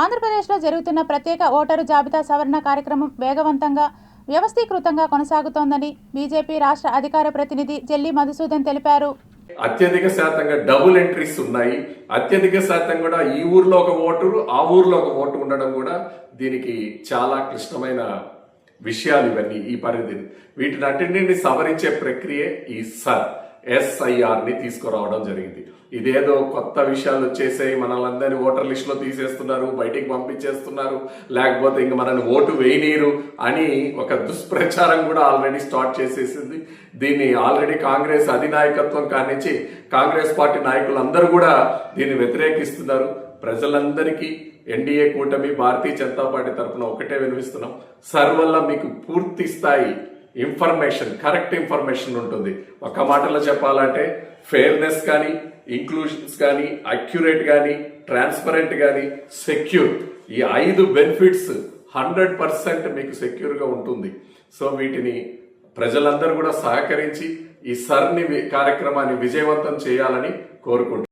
ఆంధ్రప్రదేశ్లో జరుగుతున్న ప్రత్యేక ఓటరు జాబితా సవరణ కార్యక్రమం వేగవంతంగా వ్యవస్థీకృతంగా కొనసాగుతోందని బీజేపీ రాష్ట్ర అధికార ప్రతినిధి జెల్లి మధుసూదన్ తెలిపారు. అత్యధిక శాతంగా డబుల్ ఎంట్రీస్ ఉన్నాయి. అత్యధిక శాతం కూడా ఈ ఊర్లో ఒక ఓటు ఆ ఊర్లో ఒక ఓటు ఉండడం కూడా దీనికి చాలా క్లిష్టమైన విషయాలు ఇవన్నీ ఈ పరిధిని. వీటిని అన్నింటినీ సవరించే ప్రక్రియ ఈ సర్. ఎస్ఐఆర్ని తీసుకురావడం జరిగింది. ఇదేదో కొత్త విషయాలు వచ్చేసాయి మనల్ని ఓటర్ లిస్టులో తీసేస్తున్నారు బయటికి పంపించేస్తున్నారు లేకపోతే ఇంక మనల్ని ఓటు వేయనీరు అని ఒక దుష్ప్రచారం కూడా ఆల్రెడీ స్టార్ట్ చేసేసింది. దీన్ని ఆల్రెడీ కాంగ్రెస్ అధినాయకత్వం కానించి కాంగ్రెస్ పార్టీ నాయకులు అందరూ కూడా దీన్ని వ్యతిరేకిస్తున్నారు. ప్రజలందరికీ ఎన్డీఏ కూటమి భారతీయ జనతా పార్టీ తరఫున ఒకటే వినిపిస్తున్నాం. సర్వల్ల మీకు పూర్తి స్థాయి ఇన్ఫర్మేషన్ కరెక్ట్ ఇన్ఫర్మేషన్ ఉంటుంది. ఒక మాటలో చెప్పాలంటే ఫెయిర్నెస్ కానీ ఇంక్లూషన్స్ కానీ అక్యురేట్ కానీ ట్రాన్స్పరెంట్ కానీ సెక్యూర్. ఈ ఐదు బెనిఫిట్స్ హండ్రెడ్ పర్సెంట్ మీకు సెక్యూర్గా ఉంటుంది. సో వీటిని ప్రజలందరూ కూడా సహకరించి ఈ సర్ని కార్యక్రమాన్ని విజయవంతం చేయాలని కోరుకుంటున్నాను